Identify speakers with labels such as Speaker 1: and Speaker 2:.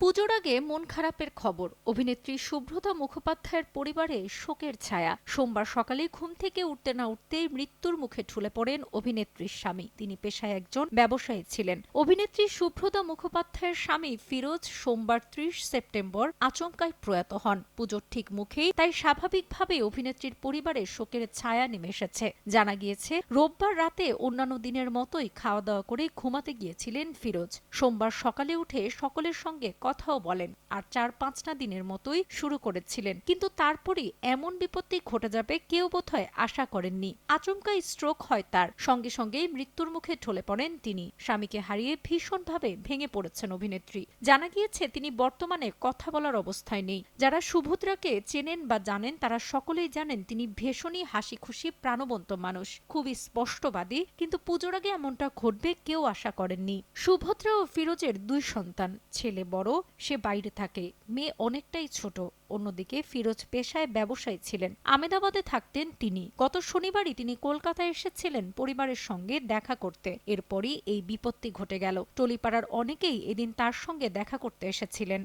Speaker 1: পুজোর আগে মন খারাপের খবর। অভিনেত্রী শুভ্রতা মুখোপাধ্যায়ের পরিবারে শোকের ছায়া। সোমবার সকালে ঘুম থেকে উঠতে না উঠতেই মৃত্যুর মুখে ঠুলে পড়েন অভিনেত্রীর স্বামী। তিনি পেশায় একজন ব্যবসায়ী ছিলেন। অভিনেত্রী শুভ্রতা মুখোপাধ্যায়ের স্বামী ফিরোজ সোমবার ত্রিশ সেপ্টেম্বর আচমকায় প্রয়াত হন। পুজোর ঠিক মুখেই তাই স্বাভাবিকভাবে অভিনেত্রীর পরিবারে শোকের ছায়া নেমে এসেছে। জানা গিয়েছে, রোববার রাতে অন্যান্য দিনের মতোই খাওয়া দাওয়া করে ঘুমাতে গিয়েছিলেন ফিরোজ। সোমবার সকালে উঠে সকলের সঙ্গে কথাও বলেন আর চার পাঁচটা দিনের মতোই শুরু করেছিলেন। কিন্তু তারপরই এমন বিপত্তি ঘটে যাবে কেউ বোধহয় আশা করেননি। আচমকা স্ট্রোক হয় তার। সঙ্গে সঙ্গেই মৃত্যুর মুখে ঢলে পড়েন তিনি। স্বামীকে হারিয়ে ভীষণভাবে ভেঙে পড়েছেন অভিনেত্রী। জানা গিয়েছে, তিনি বর্তমানে কথা বলার অবস্থায় নেই। যারা সুভদ্রাকে চেনেন বা জানেন, তারা সকলেই জানেন তিনি ভীষণই হাসি খুশি প্রাণবন্ত মানুষ। খুবই স্পষ্টবাদী, কিন্তু পুজোর আগে এমনটা ঘটবে কেউ আশা করেননি। সুভদ্রা ও ফিরোজের দুই সন্তান, ছেলে বড় সে বাইরে থাকে। মেয়ে অনেকটাই ছোট। অন্যদিকে ফিরোজ পেশায় ব্যবসায়ী ছিলেন। আমেদাবাদে থাকতেন তিনি। গত শনিবারই তিনি কলকাতায় এসেছিলেন পরিবারের সঙ্গে দেখা করতে। এরপরই এই বিপত্তি ঘটে গেল। টলিপাড়ার অনেকেই এদিন তার সঙ্গে দেখা করতে এসেছিলেন।